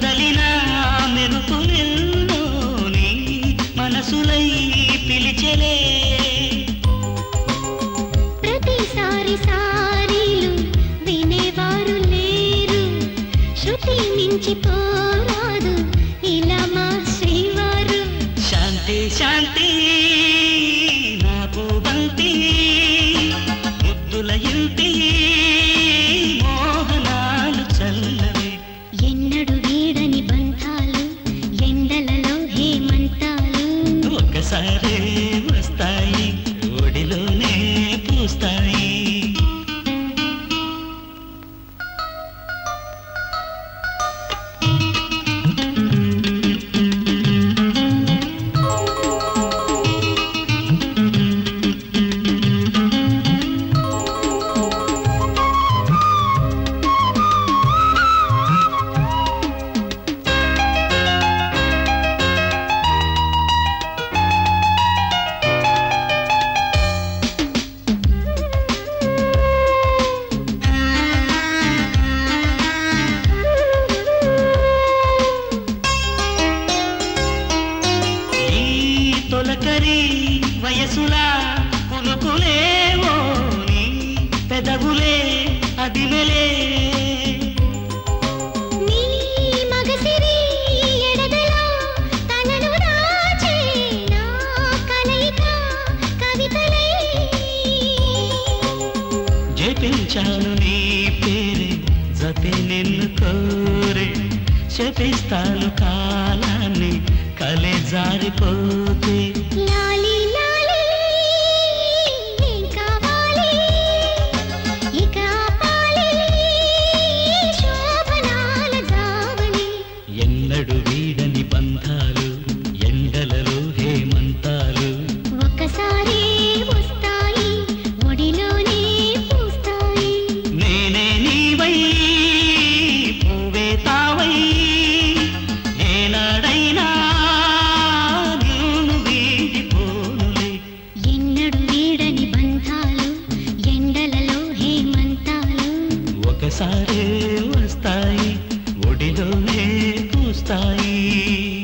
కదలిన మెరుపులెన్నో నీ మనసులై పిలిచెలే. ప్రతిసారి సారీలు వినేవారు లేరు. శృతి మించిపో ಸರೇ ఒకరి వయసులా పులుకులేవో నీ పెదవులే అదివెలే జపించాను నీ పేరే జతే నిన్ను కోరే శపిస్తాను కాలాన్ని కలే జారిపోతే ఒకేసారే వస్తాయి ఒడిలోనే పూస్తాయి.